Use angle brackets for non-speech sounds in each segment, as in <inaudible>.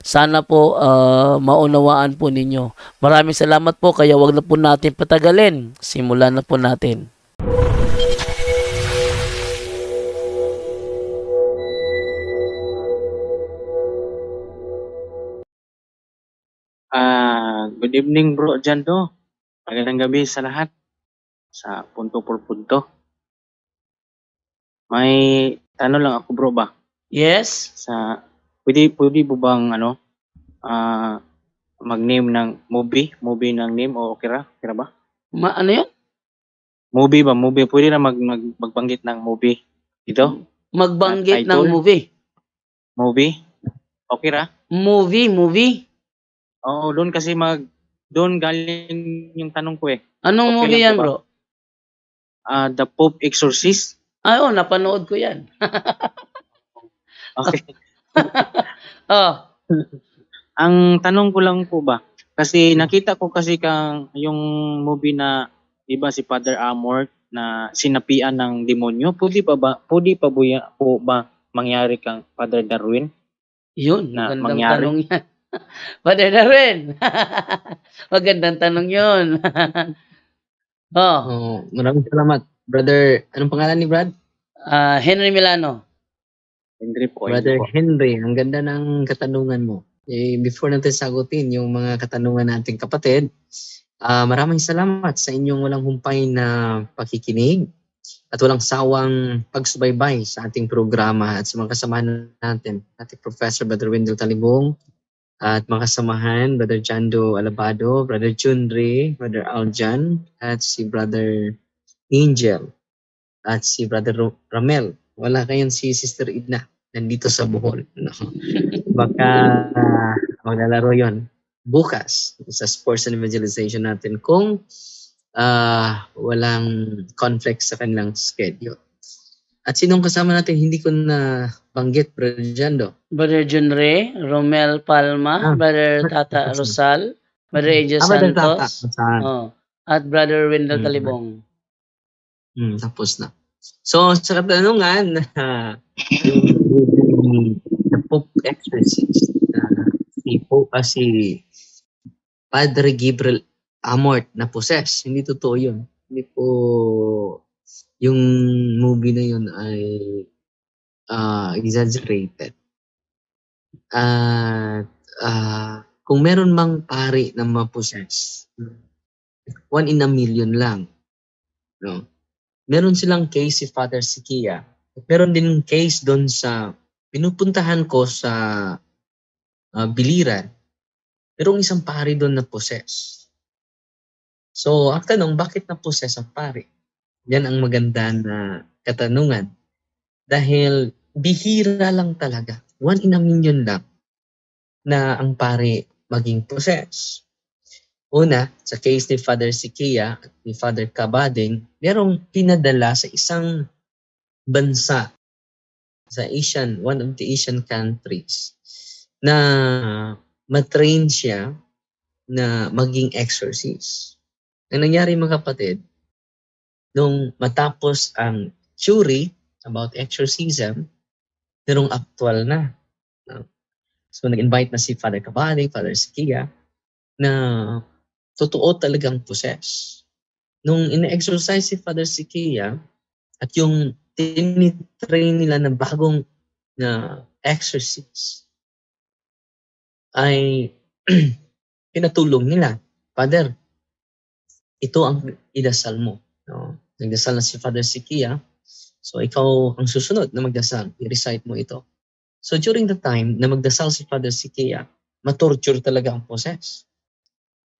Sana po ah, maunawaan po ninyo. Maraming salamat po kaya wag na po natin patagalin. Simulan na po natin. Ah, good evening bro dyan do. Magandang gabi sa lahat. Sa punto por punto. May tanong lang ako bro ba? Yes? Sa pwede pwede po bang ano ah mag-name ng movie, movie ng name o okay ra? Okay ra ba? Ma ano yun? Movie ba? Movie pwede na mag, mag magbanggit ng movie. Ito? Magbanggit Title? ng movie. Movie? Okay ra? Movie, movie. Oo, doon kasi mag doon galing yung tanong ko eh. Anong Okay movie lang yan ba? bro? Ah, The Pope Exorcist. Ay, oh, napanood ko yan. <laughs> Okay. Oh, Ang tanong ko lang po ba, kasi nakita ko kasi kang yung movie na iba si Father Amort na sinapian ng demonyo, pwede pa ba, pwede pa ba ya- po ba mangyari kang Father Darwin? yun. Na Magandang mangyari? tanong yan. <laughs> Father Darwin. <laughs> Magandang tanong yun. <laughs> oh, Oh, maraming salamat. Brother, anong pangalan ni Brad? ah, Henry Milano. Henry po. Brother Henry po. Henry, ang ganda ng katanungan mo. Eh, before natin sagutin yung mga katanungan nating kapatid, ah maraming salamat sa inyong walang humpay na pakikinig at walang sawang pagsubaybay sa ating programa at sa mga kasamahan natin, ating Professor Brother Wendell Talibong, at mga kasamahan, Brother Jando Alabado, Brother Chundri, Brother Aljan, at si Brother Angel, at si Brother Ro- Ramel. Wala kayong si Sister Idna nandito sa Bohol. No? <laughs> Baka uh, maglalaro yon bukas sa sports and evangelization natin kung ah, walang conflict sa kanilang schedule. At sinong kasama natin hindi ko na banggit, Brother Jando? Brother Ray, Romel Palma, Ah, Brother Tata. Rosal, Brother Angel Ah, Brother Tata. Santos, oh, at Brother Wendell Mm. Talibong. Hmm, tapos na. So, sa katanungan, uh, the Pope Exorcist, uh, si Pope, ah, si Padre Gabriel Amort na possess. Hindi totoo yun. Hindi po yung movie na yun ay ah, exaggerated. At ah, kung meron mang pari na ma-possess, one in a million lang. No? Meron silang case si Father Sikia. Meron din case doon sa pinupuntahan ko sa ah, Biliran. Merong isang pari doon na possess. So, ang tanong, bakit na possess ang pari? Yan ang maganda na katanungan. Dahil bihira lang talaga. One in a million lang na ang pari maging possess. Una, sa case ni Father Sikia at ni Father Kabading, merong pinadala sa isang bansa sa Asian, one of the Asian countries na matrain siya na maging exorcist. Ang nangyari mga kapatid, nung matapos ang theory about exorcism, merong actual na. So nag-invite na si Father Kabading, Father Sikia, na totoo talagang possess. Nung ina-exercise si Father Sikia at yung tinitrain nila na bagong na exorcist ay <clears throat> pinatulong nila. Father, ito ang idasal mo. No? Nagdasal na si Father Sikia. So ikaw ang susunod na magdasal. I-recite mo ito. So during the time na magdasal si Father Sikia, matorture talaga ang possess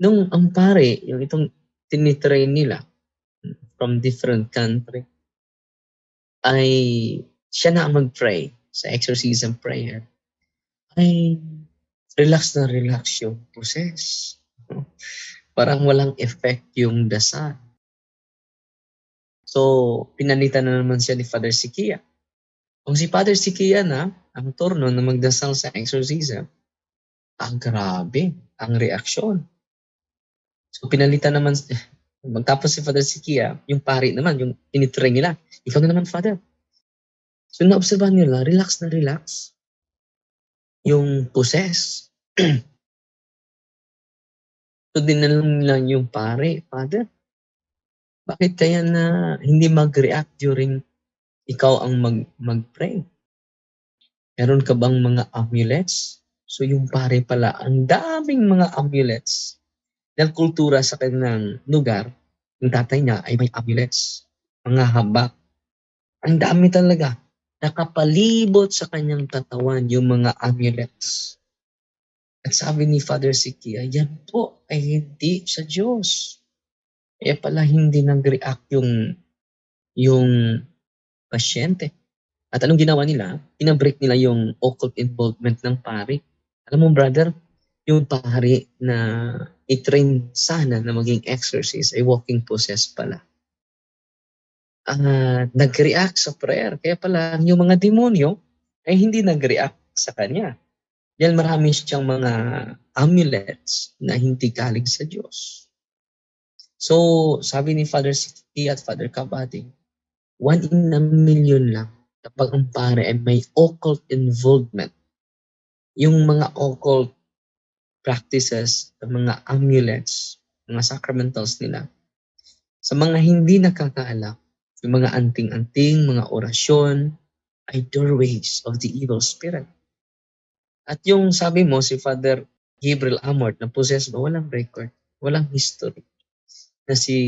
nung ang pare, yung itong tinitrain nila, from different country, ay siya na ang mag-pray sa exorcism prayer, ay relax na relax yung process. Parang walang effect yung dasal. So, pinalitan na naman siya ni Father Sikia. Kung si Father Sikia na, ang turno na magdasal sa exorcism, ang grabe, ang reaksyon. So, pinalitan naman, <laughs> magtapos si Father Sikia, yung pari naman, yung tinitry nila, ikaw na naman, Father. So, naobserbahan nila, relax na relax. Yung possess. <clears throat> so, dinala nila yung pare, Father. Bakit kaya na hindi mag-react during ikaw ang mag, mag-pray? Meron ka bang mga amulets? So, yung pare pala, ang daming mga amulets. Dahil kultura sa kanilang lugar, yung tatay niya ay may amulets. Mga habak. Ang dami talaga. Nakapalibot sa kanyang katawan yung mga amulets. At sabi ni Father Sikia, yan po ay hindi sa Diyos. Kaya pala hindi nag-react yung, yung pasyente. At anong ginawa nila? Pinabreak nila yung occult involvement ng pari. Alam mo brother, yung pari na i-train sana na maging exorcist ay walking possessed pala. Ah, nag-react sa prayer. Kaya pala yung mga demonyo ay hindi nag-react sa kanya. Dahil marami siyang mga amulets na hindi galing sa Diyos. So, sabi ni Father Siki at Father Kabati, one in a million lang kapag ang pare ay may occult involvement. Yung mga occult practices, mga amulets, mga sacramentals nila. Sa mga hindi nakakaalam, yung mga anting-anting, mga orasyon, ay doorways of the evil spirit. At yung sabi mo, si Father Gabriel Amort na possessed ba, walang record, walang history na si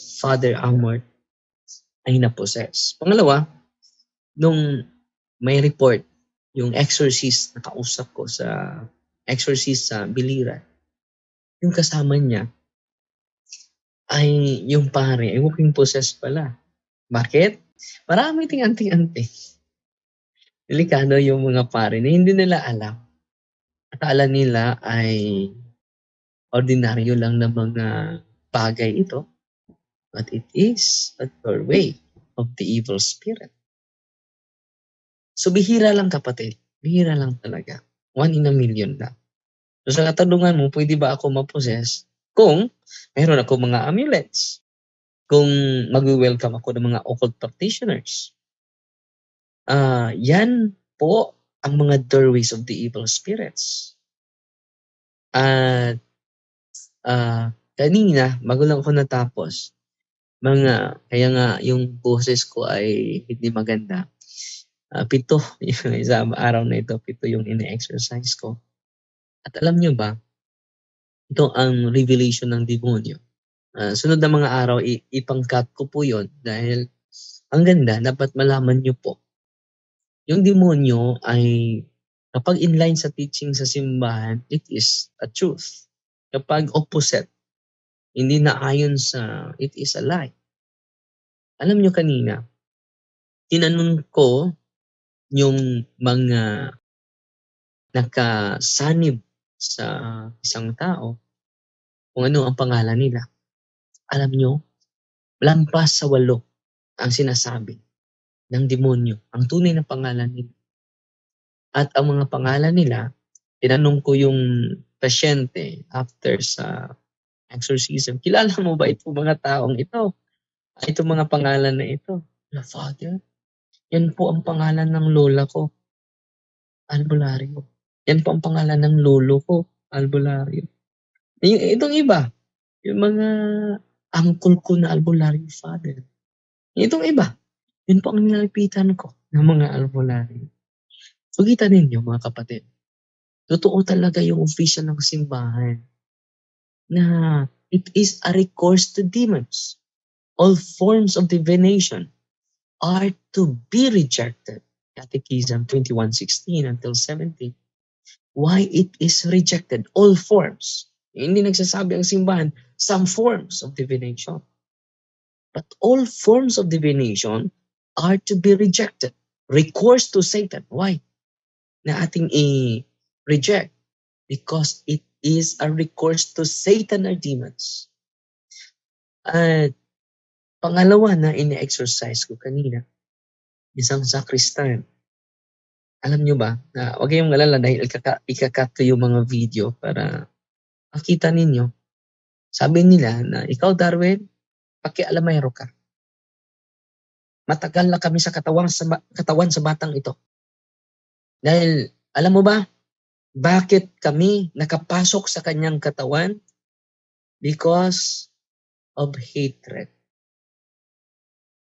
Father Amort ay na-possess. Pangalawa, nung may report, yung exorcist na kausap ko sa exorcist sa Biliran, yung kasama niya ay yung pare, ay walking possessed pala. Bakit? Marami ting anting-anting. Delikado yung mga pare na hindi nila alam. Akala nila ay ordinaryo lang na mga bagay ito. But it is a doorway of the evil spirit. So bihira lang kapatid. Bihira lang talaga. One in a million lang. So sa katanungan mo, pwede ba ako ma-possess kung meron ako mga amulets? Kung mag-welcome ako ng mga occult practitioners? Ah, yan po ang mga doorways of the evil spirits. At ah, kanina, bago lang ako natapos, mga, kaya nga yung boses ko ay hindi maganda. Ah, pito, <laughs> yung sa araw na ito, pito yung ine-exercise ko. At alam nyo ba, ito ang revelation ng demonyo. Ah, sunod na mga araw, ipangkat ko po yon dahil ang ganda, dapat malaman nyo po. Yung demonyo ay kapag inline sa teaching sa simbahan, it is a truth. Kapag opposite, hindi na ayon sa it is a lie. Alam nyo kanina, tinanong ko yung mga nakasanib sa isang tao kung ano ang pangalan nila. Alam nyo, lampas sa walo ang sinasabi ng demonyo, ang tunay na pangalan nila. At ang mga pangalan nila, tinanong ko yung pasyente after sa exorcism, kilala mo ba itong mga taong ito? Ah, Itong mga pangalan na ito. Na Father, yan po ang pangalan ng lola ko. Albularyo. Yan po ang pangalan ng lolo ko. Albularyo. Yung, itong iba, yung mga uncle ko na albularyo father. Itong iba, yun po ang nilalapitan ko ng mga albularyo. So, ninyo mga kapatid, totoo talaga yung official ng simbahan na it is a recourse to demons. All forms of divination are to be rejected. Catechism 2116 until 17. Why it is rejected? All forms. Hindi nagsasabi ang simbahan, some forms of divination. But all forms of divination are to be rejected. Recourse to Satan. Why? Na ating i-reject? Because it is a recourse to Satan or demons. At pangalawa na ini-exercise ko kanina, isang sakristan. Alam nyo ba, na huwag kayong alala dahil ikaka, ikakat ko yung mga video para makita ninyo. Sabi nila na ikaw Darwin, pakialamero ka. Matagal na kami sa katawan sa, katawan sa batang ito. Dahil, alam mo ba, bakit kami nakapasok sa kanyang katawan? Because of hatred.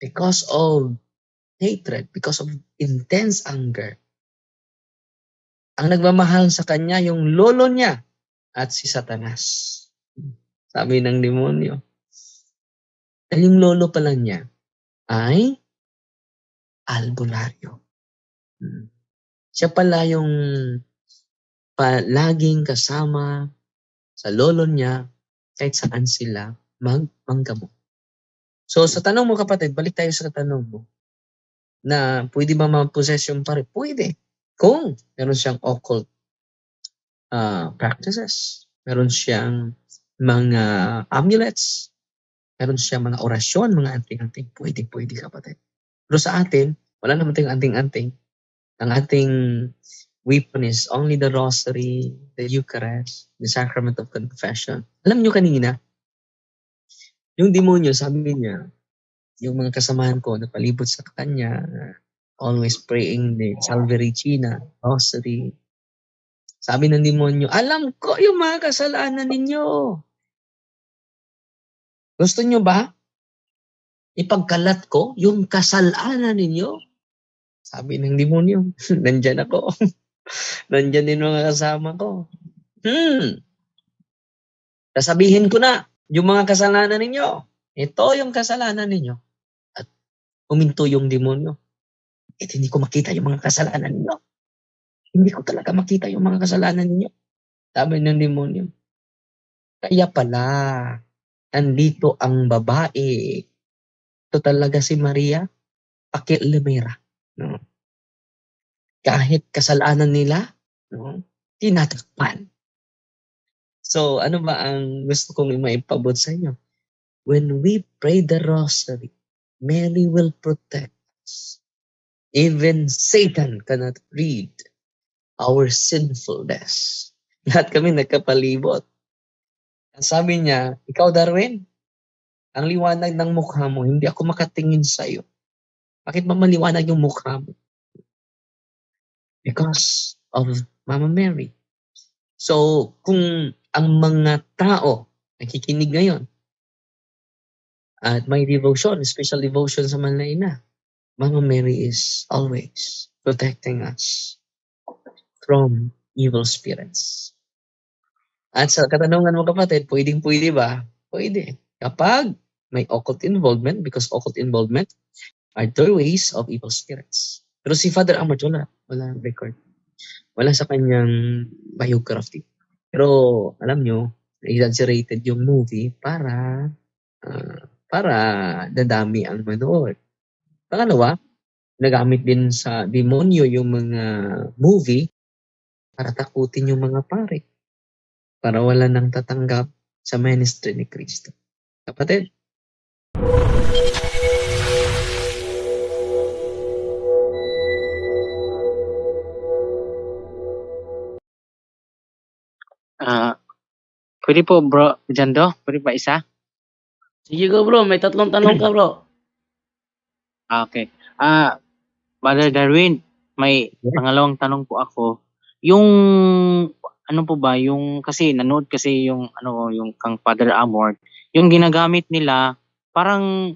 Because of hatred. Because of intense anger. Ang nagmamahal sa kanya, yung lolo niya at si Satanas. Sabi ng demonyo. Yung lolo pala niya ay albularyo. Hmm. Siya pala yung palaging kasama sa lolo niya kahit saan sila magmanggamo. So sa tanong mo kapatid, balik tayo sa tanong mo na pwede ba ma-possess yung pare? Pwede. Kung meron siyang occult ah, practices, meron siyang mga amulets, meron siyang mga orasyon, mga anting-anting, pwede, pwede kapatid. Pero sa atin, wala naman tayong anting-anting. Ang ating weapon is only the rosary, the Eucharist, the sacrament of confession. Alam nyo kanina, yung demonyo, sabi niya, yung mga kasamahan ko na palibot sa kanya, always praying the Salve Regina, rosary. Sabi ng demonyo, alam ko yung mga kasalanan ninyo. Gusto nyo ba? Ipagkalat ko yung kasalanan ninyo? Sabi ng demonyo, <laughs> nandyan ako. <laughs> nandyan din mga kasama ko. Hmm. Sasabihin ko na, yung mga kasalanan ninyo. Ito yung kasalanan ninyo. At uminto yung demonyo. At hindi ko makita yung mga kasalanan ninyo. Hindi ko talaga makita yung mga kasalanan ninyo. Sabi ng demonyo. Kaya pala, andito ang babae. Ito talaga si Maria Pakilimera. No? Kahit kasalanan nila, no? tinatakpan. So, ano ba ang gusto kong maipabot sa inyo? When we pray the rosary, Mary will protect us. Even Satan cannot read our sinfulness. <laughs> Lahat kami nagkapalibot. Ang Sabi niya, ikaw Darwin, ang liwanag ng mukha mo, hindi ako makatingin sa iyo. Bakit ba maliwanag yung mukha mo? Because of Mama Mary. So, kung ang mga tao nakikinig ngayon at may devotion, special devotion sa Manlaina, Mama Mary is always protecting us from evil spirits. At sa katanungan mo kapatid, pwedeng pwede ba? Pwede. Kapag may occult involvement, because occult involvement are doorways of evil spirits. Pero si Father Amart, wala. Wala record. Wala sa kanyang biography. Pero alam nyo, exaggerated yung movie para ah, para dadami ang manood. Pangalawa, nagamit din sa demonyo yung mga movie para takutin yung mga pare. Para wala nang tatanggap sa ministry ni Kristo. Kapatid, Ah, pwede po bro, Jando, pwede ba isa? Sige ka bro, may tatlong tanong ka bro. Ah, okay. Ah, Brother Darwin, may Yeah. pangalawang tanong po ako. Yung ano po ba, yung kasi nanood kasi yung ano yung kang Father Amort, yung ginagamit nila parang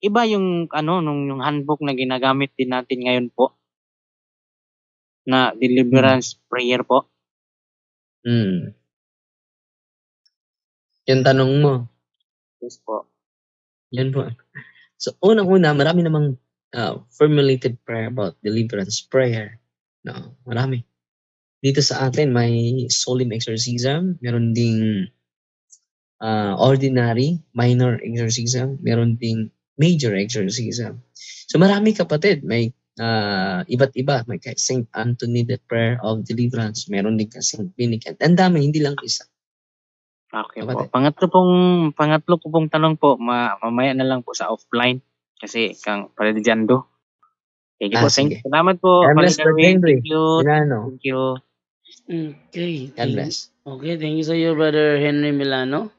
iba yung ano nung yung handbook na ginagamit din natin ngayon po na deliverance prayer po. Hmm. Yung tanong mo, Yes po. Yan po. So, unang-una, marami namang uh, formulated prayer about deliverance prayer. No, marami. Dito sa atin, may solemn exorcism. Meron ding ah, ordinary, minor exorcism, meron ding major exorcism. So marami kapatid, may ah, iba't iba, may kay St. Anthony the Prayer of Deliverance, meron din kay St. Vincent. Ang dami, hindi lang isa. Okay Kapatid. po. Pangatlo pong pangatlo ko pong tanong po, ma mamaya na lang po sa offline kasi kang Predigyando. Thank you Ah, po. Thank sige. you. Salamat po. God bless, Brother Henry. Thank you. Milano, Thank you. Okay. God bless. Okay, thank you sa iyo, Brother Henry Milano.